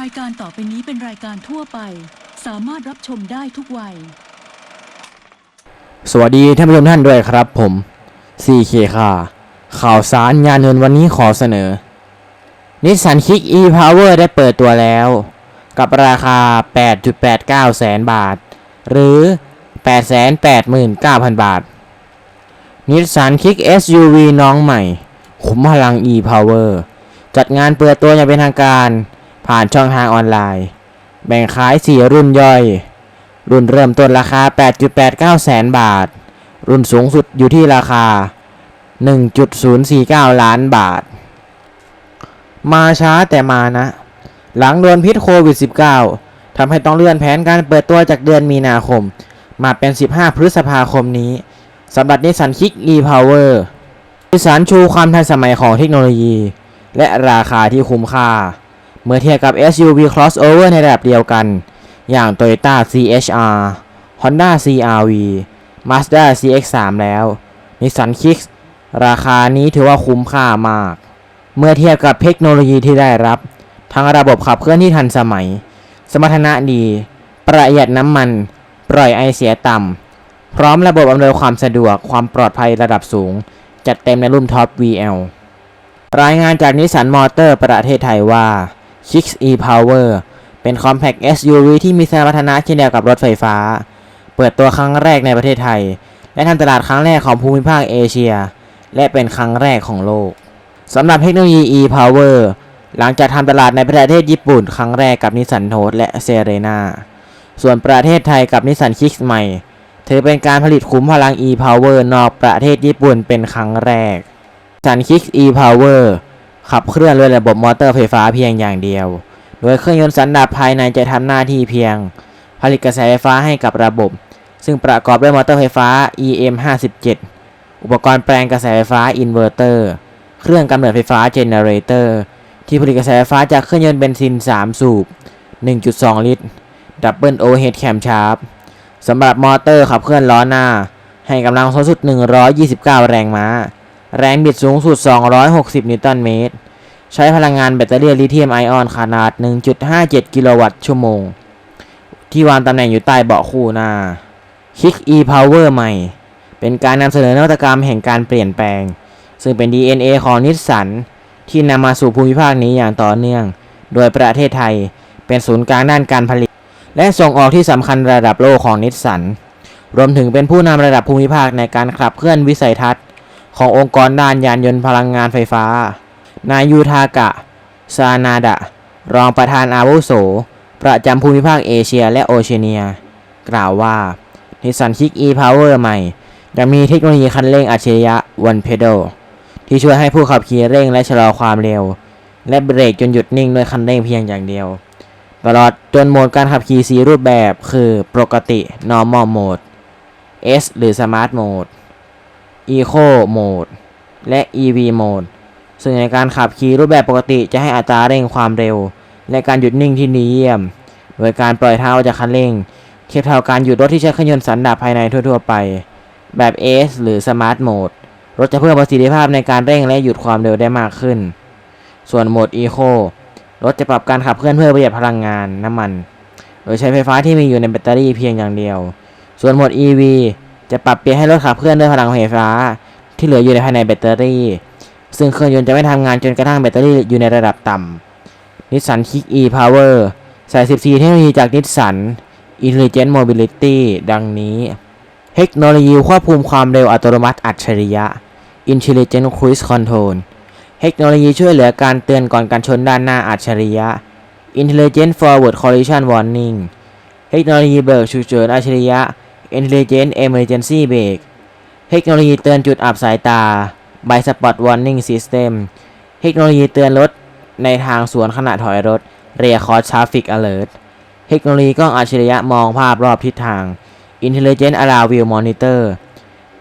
รายการต่อไปนี้เป็นรายการทั่วไป สามารถรับชมได้ทุกวัย สวัสดีท่านผู้ชมท่านด้วยครับผม 4K ค่ะข่าวสารงานเงินวันนี้ขอเสนอนิสสันคิก e-power ได้เปิดตัวแล้ว กับราคา 8.89 แสนบาท หรือ 889,000 บาทนิสสันคิก SUV น้องใหม่ ขุมพลัง e-power จัดงานเปิดตัวอย่างเป็นทางการ ผ่านช่องทางออนไลน์ แบ่งขาย 4 รุ่นย่อย รุ่นเริ่มต้นราคา 8.89 แสนบาท รุ่นสูงสุดอยู่ที่ราคา 1.049 ล้านบาท มาช้าแต่มานะ หลังโดนพิษโควิด -19 ทำให้ต้องเลื่อนแผนการเปิดตัวจากเดือนมีนาคม มาเป็น 15 พฤษภาคมนี้สำหรับนิสสันคิก e-power นิสสันชูความทันสมัยของเทคโนโลยี และราคาที่คุ้มค่า เมื่อเทียบกับ SUV crossover ในระดับเดียวกัน อย่าง Toyota CHR Honda CRV Mazda CX-3 แล้ว Nissan Kicks ราคานี้ถือว่าคุ้มค่ามาก เมื่อเทียบกับเทคโนโลยีที่ได้รับ ทั้งระบบขับเคลื่อนที่ทันสมัย สมรรถนะดี ประหยัดน้ำมัน ปล่อยไอเสียต่ำ พร้อมระบบอำนวยความสะดวก ความปลอดภัยระดับสูง จัดเต็มในรุ่นท็อป VL รายงานจากนิสสันมอเตอร์ประเทศไทยว่า Kicks e-Power เป็น Compact SUV ที่มีสมรรถนะเช่นเดียวกับรถไฟฟ้า เปิดตัวครั้งแรกในประเทศไทย และทำตลาดครั้งแรกของภูมิภาคเอเชีย และเป็นครั้งแรกของโลกสำหรับเทคโนโลยี e-power หลังจากทำตลาดในประเทศญี่ปุ่นครั้งแรกกับนิสสันโทสและเซเรนาส่วนประเทศไทยกับนิสสันคิกใหม่ ถือเป็นการผลิตคุ้มพลัง e-power นอกประเทศญี่ปุ่นเป็นครั้งแรกนิสสันคิก e-power ขับเคลื่อนด้วยระบบมอเตอร์ไฟฟ้าเพียงอย่างเดียว โดยเครื่องยนต์สันดาปภายในจะทำหน้าที่เพียง ผลิตกระแสไฟฟ้าให้กับระบบ ซึ่งประกอบด้วยมอเตอร์ไฟฟ้า EM57 อุปกรณ์แปลงกระแสไฟฟ้าอินเวอร์เตอร์ เครื่องกำเนิดไฟฟ้าเจเนเรเตอร์ ที่ผลิตกระแสไฟฟ้าจากเครื่องยนต์เบนซิน 3 สูบ 1.2 ลิตร ดับเบิลโอเฮดแคมชาร์ปสำหรับมอเตอร์ขับเคลื่อนล้อหน้า ให้กำลังสูงสุด 129 แรงม้า แรงบิดสูงสุด 260 นิวตันเมตร ใช้พลังงานแบตเตอรี่ลิเธียมไอออนขนาด 1.57 กิโลวัตต์ชั่วโมง ที่วางตำแหน่งอยู่ใต้เบาะคู่หน้า Kick e-Power ใหม่ เป็นการนำเสนอนวัตกรรมแห่งการเปลี่ยนแปลง ซึ่งเป็น DNA ของนิสสันที่นำมาสู่ภูมิภาคนี้อย่างต่อเนื่อง โดยประเทศไทยเป็นศูนย์กลางด้านการผลิต และส่งออกที่สำคัญระดับโลกของนิสสัน รวมถึงเป็นผู้นำระดับภูมิภาคในการขับเคลื่อนวิสัยทัศน์ ขององค์กรด้านยานยนต์พลังงานไฟฟ้า นายยูทากะ ซานาดะ รองประธานอาวุโส ประจำภูมิภาคเอเชียและโอเชียเนีย กล่าวว่านิสสันคิก e-power ใหม่ จะมีเทคโนโลยีคันเร่งอัจฉริยะ One Pedal ที่ช่วยให้ผู้ขับขี่เร่งและชะลอความเร็ว และเบรกจนหยุดนิ่งด้วยคันเร่งเพียงอย่างเดียว ตลอดจนโหมดการขับขี่สีรูปแบบคือปกติ normal mode S หรือ smart mode eco mode และ EV mode ซึ่งในการขับขี่รูปแบบปกติจะให้อัตราเร่งความเร็ว และการหยุดนิ่งที่ดีเยี่ยม โดยการปล่อยเท้าจากคันเร่ง เทียบเท่าการหยุดรถที่ใช้เครื่องยนต์สันดาปภายในทั่ว ๆ ไป แบบ S หรือ Smart Mode รถจะเพิ่มประสิทธิภาพในการเร่งและหยุดความเร็วได้มากขึ้น ส่วนโหมด Eco รถจะปรับการขับเคลื่อนเพื่อประหยัดพลังงานน้ำมัน โดยใช้ไฟฟ้าที่มีอยู่ในแบตเตอรี่เพียงอย่างเดียว ส่วนโหมด EV จะปรับเปลี่ยนให้รถขับเคลื่อนด้วยพลังไฟฟ้า ที่เหลืออยู่ในภายในแบตเตอรี่ ซึ่งเครื่องยนต์จะไม่ทำงานจนกระทั่งแบตเตอรี่อยู่ในระดับต่ำนิสสันคิก e-power ใส่14 เทคโนโลยีจากนิสสัน Intelligent Mobility ดังนี้ เทคโนโลยีควบคุมความเร็วอัตโนมัติอัจฉริยะ Intelligent Cruise Control เทคโนโลยีช่วยเหลือการเตือนก่อนการชนด้านหน้าอัจฉริยะ Intelligent Forward Collision Warning เทคโนโลยีเบิกฉุกเฉินอัจฉริยะ Intelligent Emergency Brake เทคโนโลยีเตือนจุดอับสายตา By Spot Warning System เทคโนโลยีเตือนรถในทางสวนขณะถอยรถ Rear Cross Traffic Alert เทคโนโลยีกล้องอัจฉริยะมองภาพรอบทิศทาง Intelligent Alarm View Monitor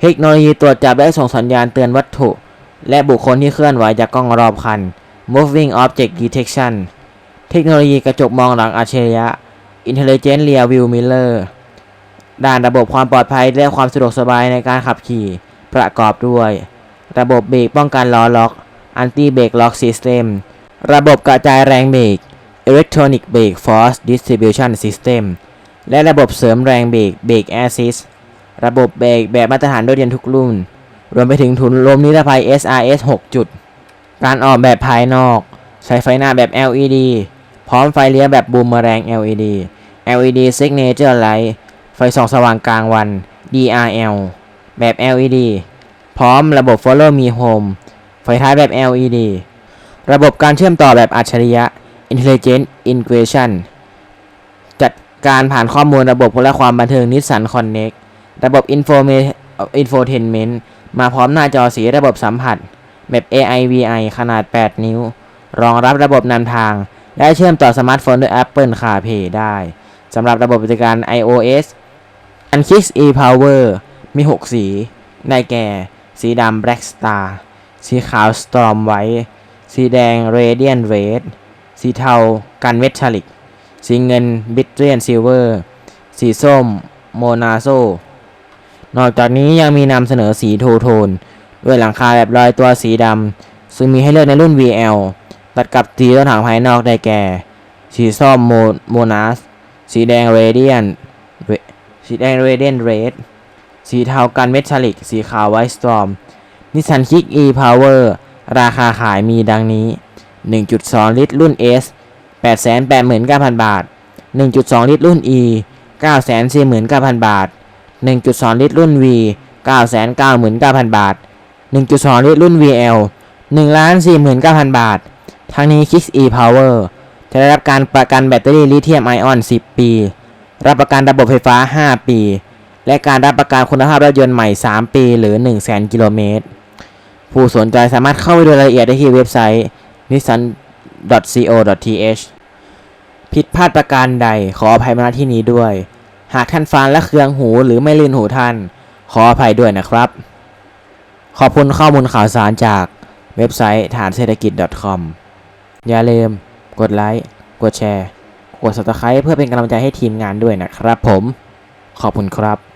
เทคโนโลยีตรวจจับและส่งสัญญาณเตือนวัตถุ และบุคคลที่เคลื่อนไหวจากกล้องรอบคัน Moving Object Detection เทคโนโลยีกระจกมองหลังอัจฉริยะ Intelligent Rear View Mirror ด้านระบบความปลอดภัยและความสะดวกสบายในการขับขี่ ประกอบด้วย ระบบเบรกป้องกันล้อล็อก Anti Brake Lock System ระบบกระจายแรงเบรก Electronic Brake Force Distribution System และระบบเสริมแรงเบรก Brake Assist ระบบเบรกแบบมาตรฐานรถยนต์ทุกรุ่น รวมไปถึงถุงลมนิรภัย SRS 6 จุด การออกแบบภายนอก ใช้ไฟหน้าแบบ LED พร้อมไฟเลี้ยวแบบบูมเมอแรง LED LED Signature Light ส่องสว่างกลางวัน DRL แบบ LED พร้อมระบบ Follow Me Home ไฟท้ายแบบ LED ระบบการเชื่อมต่อแบบอัจฉริยะ Intelligent Integration จัดการผ่านข้อมูลระบบและความบันเทิง Nissan Connect ระบบ Informa- Infotainment มาพร้อมหน้าจอสีระบบสัมผัส แบบ AI/VI ขนาด 8 นิ้ว รองรับระบบนำทาง และเชื่อมต่อสมาร์ทโฟนด้วย Apple CarPlay ได้สำหรับระบบปฏิการ iOS อัน Kicks e-Power มี 6 สีได้แก่ สีดำ Black Star สีขาว Storm White สีแดง Radiant Red สีเทากันเวทลิก สีเงิน Bitrian Silver สีส้ม Monazo นอกจากนี้ยังมีนำเสนอสีโทโทน ด้วยหลังคาแบบลอยตัวสีดำ ซึ่งมีให้เลือกในรุ่น VL ตัดกับสีต้นถังภายนอกได้แก่ สีส้มโมโมนัสสีแดง Radiant สีแดง Radiant Red สีเทากันเมทัลลิก สีขาวไวท์สตอมนิสสันคิก e Power ราคาขายมีดังนี้ 1.2 ลิตรรุ่น S 889,000 บาท 1.2 ลิตรรุ่น E 949,000 บาท 1.2 ลิตรรุ่น V 999,000 บาท 1.2 ลิตรรุ่น VL 1,49,000 บาท ทั้งนี้ Kicks e Power จะได้รับการประกันแบตเตอรี่ลิเธียมไอออน 10 ปี รับประกันระบบไฟฟ้า 5 ปี และการรับประกันคุณภาพรถยนต์ใหม่ 3 ปีหรือ 100,000 กิโลเมตร ผู้สนใจสามารถเข้าไปดูรายละเอียดได้ที่เว็บไซต์ nissan.co.th ผิดพลาดประการใดขออภัยมาณที่นี้ด้วย หากท่านฟังและเคืองหูหรือไม่ลื่นหูท่าน ขออภัยด้วยนะครับ ขอบคุณข้อมูลข่าวสารจากเว็บไซต์ฐานเศรษฐกิจ .com อย่าลืม กดไลค์ กดแชร์ กด subscribe เพื่อเป็นกำลังใจให้ทีมงานด้วยนะครับผม ขอบคุณครับ